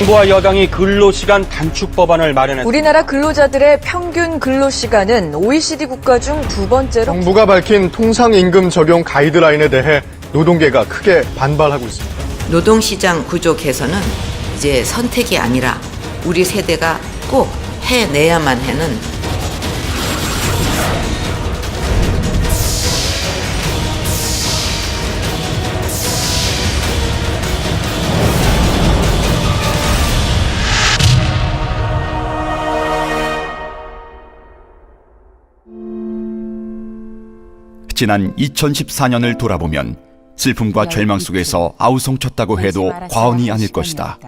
정부와 여당이 근로시간 단축 법안을 마련했습니다. 우리나라 근로자들의 평균 근로 시간은 OECD 국가 중 두 번째로 정부가 밝힌 통상임금 적용 가이드라인에 대해 노동계가 크게 반발하고 있습니다. 노동시장 구조 개선은 이제 선택이 아니라 우리 세대가 꼭 해내야만 하는 지난 2014년을 돌아보면 슬픔과 절망 속에서 아우성쳤다고 해도 과언이 아닐 것이다.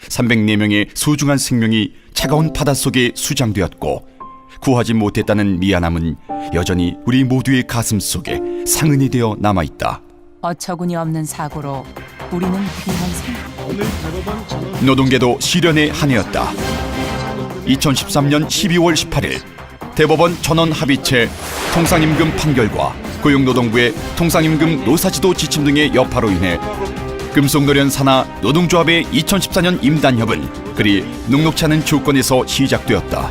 304명의 소중한 생명이 차가운 바닷속에 수장되었고 구하지 못했다는 미안함은 여전히 우리 모두의 가슴 속에 상흔이 되어 남아 있다. 어처구니 없는 사고로 우리는 귀한 생 노동계도 시련의 한 해였다. 2013년 12월 18일 대법원 전원 합의체 통상임금 판결과 고용노동부의 통상임금 노사지도 지침 등의 여파로 인해 금속노련 산하 노동조합의 2014년 임단협은 그리 녹록치 않은 조건에서 시작되었다.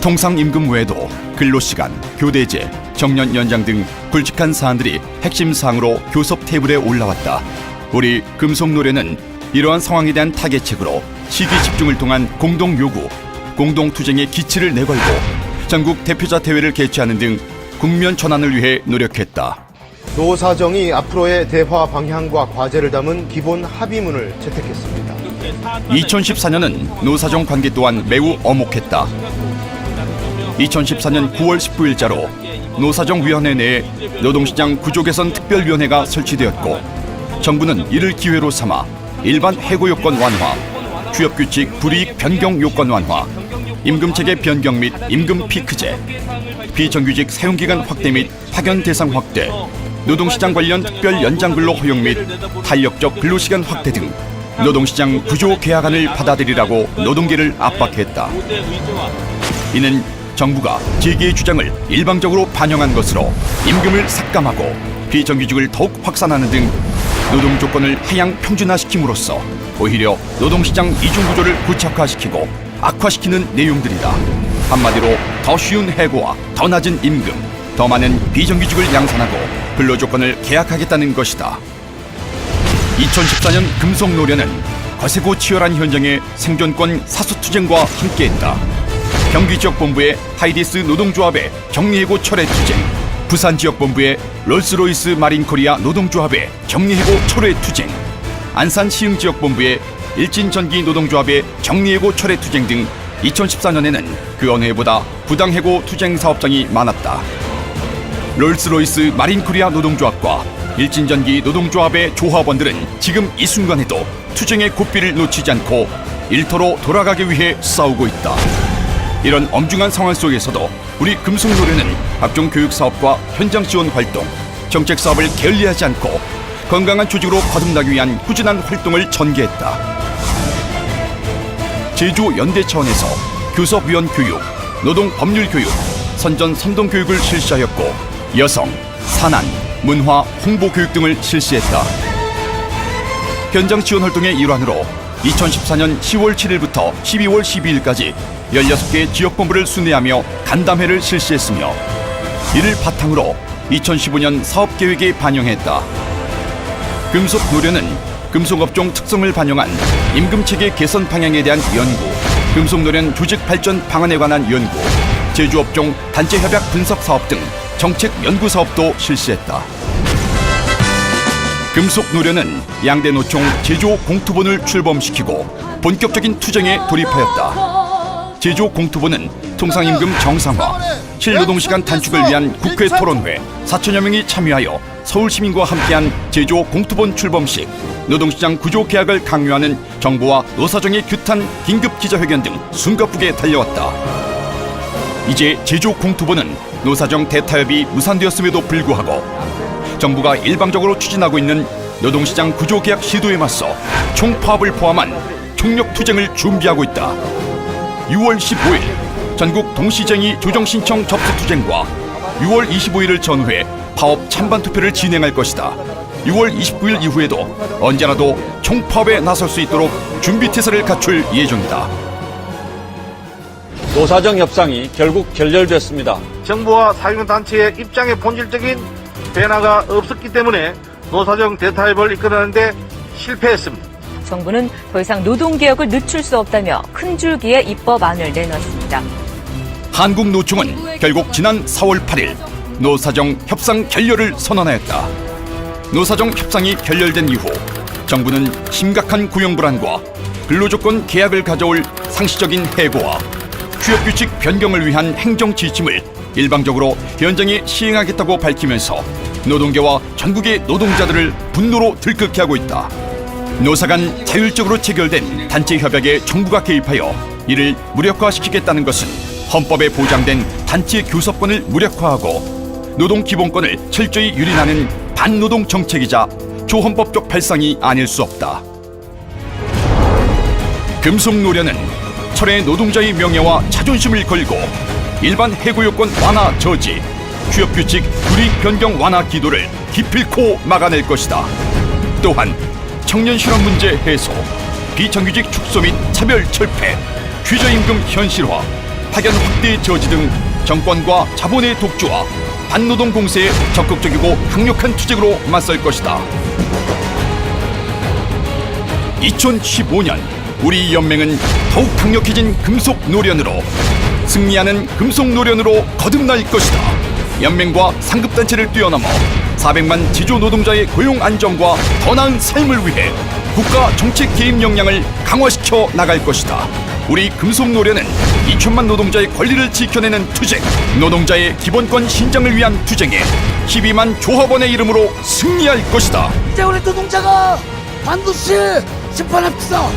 통상임금 외에도 근로시간, 교대제, 정년 연장 등 굵직한 사안들이 핵심 사항으로 교섭 테이블에 올라왔다. 우리 금속노래는 이러한 상황에 대한 타개책으로 시기 집중을 통한 공동 요구, 공동 투쟁의 기치를 내걸고 전국 대표자 대회를 개최하는 등 국면 전환을 위해 노력했다. 노 사정이 앞으로의 대화 방향과 과제를 담은 기본 합의문을 채택했습니다. 2014년은 노사정 관계 또한 매우 엄혹했다. 2014년 9월 19일자로 노사정위원회 내에 노동시장 구조개선 특별위원회가 설치되었고 정부는 이를 기회로 삼아 일반 해고 요건 완화, 취업 규칙 불이익 변경 요건 완화, 임금 체계 변경 및 임금 피크제, 비정규직 사용 기간 확대 및 파견 대상 확대, 노동시장 관련 특별 연장 근로 허용 및 탄력적 근로시간 확대 등 노동시장 구조 개혁안을 받아들이라고 노동계를 압박했다. 이는 정부가 재계의 주장을 일방적으로 반영한 것으로 임금을 삭감하고 비정규직을 더욱 확산하는 등 노동 조건을 하향 평준화시킴으로써 오히려 노동시장 이중 구조를 구착화시키고 악화시키는 내용들이다. 한마디로 더 쉬운 해고와 더 낮은 임금, 더 많은 비정규직을 양산하고 근로 조건을 계약하겠다는 것이다. 2014년 금속노련은 거세고 치열한 현장의 생존권 사수투쟁과 함께했다. 경기 지역 본부의 하이디스 노동조합의 정리해고 철회 투쟁, 부산 지역 본부의 롤스로이스 마린코리아 노동조합의 정리해고 철회 투쟁, 안산 시흥지역본부의 일진전기 노동조합의 정리해고 철회 투쟁 등 2014년에는 그 어느 해보다 부당해고 투쟁 사업장이 많았다. 롤스로이스 마린코리아 노동조합과 일진전기 노동조합의 조합원들은 지금 이 순간에도 투쟁의 고삐를 놓치지 않고 일터로 돌아가기 위해 싸우고 있다. 이런 엄중한 상황 속에서도 우리 금속노래는 각종 교육 사업과 현장 지원 활동, 정책 사업을 게을리하지 않고 건강한 조직으로 거듭나기 위한 꾸준한 활동을 전개했다. 제조 연대 차원에서 교섭위원 교육, 노동 법률 교육, 선전 선동 교육을 실시하였고 여성, 산안, 문화, 홍보 교육 등을 실시했다. 현장 지원 활동의 일환으로 2014년 10월 7일부터 12월 12일까지 16개 지역본부를 순회하며 간담회를 실시했으며 이를 바탕으로 2015년 사업계획에 반영했다. 금속 노련은 금속업종 특성을 반영한 임금체계 개선 방향에 대한 연구, 금속 노련 조직 발전 방안에 관한 연구, 제조업종 단체 협약 분석 사업 등 정책 연구 사업도 실시했다. 금속 노련은 양대 노총 제조 공투본을 출범시키고 본격적인 투쟁에 돌입하였다. 제조 공투본은 통상임금 정상화, 실노동 시간 단축을 위한 국회 토론회 4천여 명이 참여하여 서울 시민과 함께한 제조 공투본 출범식, 노동시장 구조 개혁을 강요하는 정부와 노사정의 규탄 긴급 기자회견 등 숨가쁘게 달려왔다. 이제 제조 공투본은 노사정 대타협이 무산되었음에도 불구하고 정부가 일방적으로 추진하고 있는 노동시장 구조 개혁 시도에 맞서 총파업을 포함한 총력 투쟁을 준비하고 있다. 6월 15일 전국 동시쟁이 조정 신청 접수 투쟁과 6월 25일을 전후해 파업 찬반 투표를 진행할 것이다. 6월 29일 이후에도 언제라도 총파업에 나설 수 있도록 준비 태세를 갖출 예정이다. 노사정 협상이 결국 결렬됐습니다. 정부와 사용단체의 입장의 본질적인 변화가 없었기 때문에 노사정 대타협을 이끌어내는데 실패했습니다. 정부는 더 이상 노동개혁을 늦출 수 없다며 큰 줄기의 입법안을 내놨습니다. 한국노총은 결국 지난 4월 8일 노사정 협상 결렬을 선언하였다. 노사정 협상이 결렬된 이후 정부는 심각한 고용 불안과 근로조건 계약을 가져올 상시적인 해고와 휴업규칙 변경을 위한 행정 지침을 일방적으로 현장에 시행하겠다고 밝히면서 노동계와 전국의 노동자들을 분노로 들끓게 하고 있다. 노사 간 자율적으로 체결된 단체 협약에 정부가 개입하여 이를 무력화시키겠다는 것은 헌법에 보장된 단체 교섭권을 무력화하고 노동 기본권을 철저히 유린하는 반노동 정책이자 조헌법적 발상이 아닐 수 없다. 금속 노련은 철의 노동자의 명예와 자존심을 걸고 일반 해고 요건 완화 저지, 취업 규칙 불이익 변경 완화 기도를 기필코 막아낼 것이다. 또한 청년 실업 문제 해소, 비정규직 축소 및 차별 철폐, 최저임금 현실화, 파견 확대 저지 등 정권과 자본의 독주와 반노동 공세에 적극적이고 강력한 투쟁으로 맞설 것이다. 2015년 우리 연맹은 더욱 강력해진 금속 노련으로 승리하는 금속 노련으로 거듭날 것이다. 연맹과 상급단체를 뛰어넘어 400만 지조 노동자의 고용 안정과 더 나은 삶을 위해 국가 정책 개입 역량을 강화시켜 나갈 것이다. 우리 금속 노련은 2천만 노동자의 권리를 지켜내는 투쟁, 노동자의 기본권 신장을 위한 투쟁에 12만 조합원의 이름으로 승리할 것이다. 이제 우리 노동자가 반드시 심판합시다.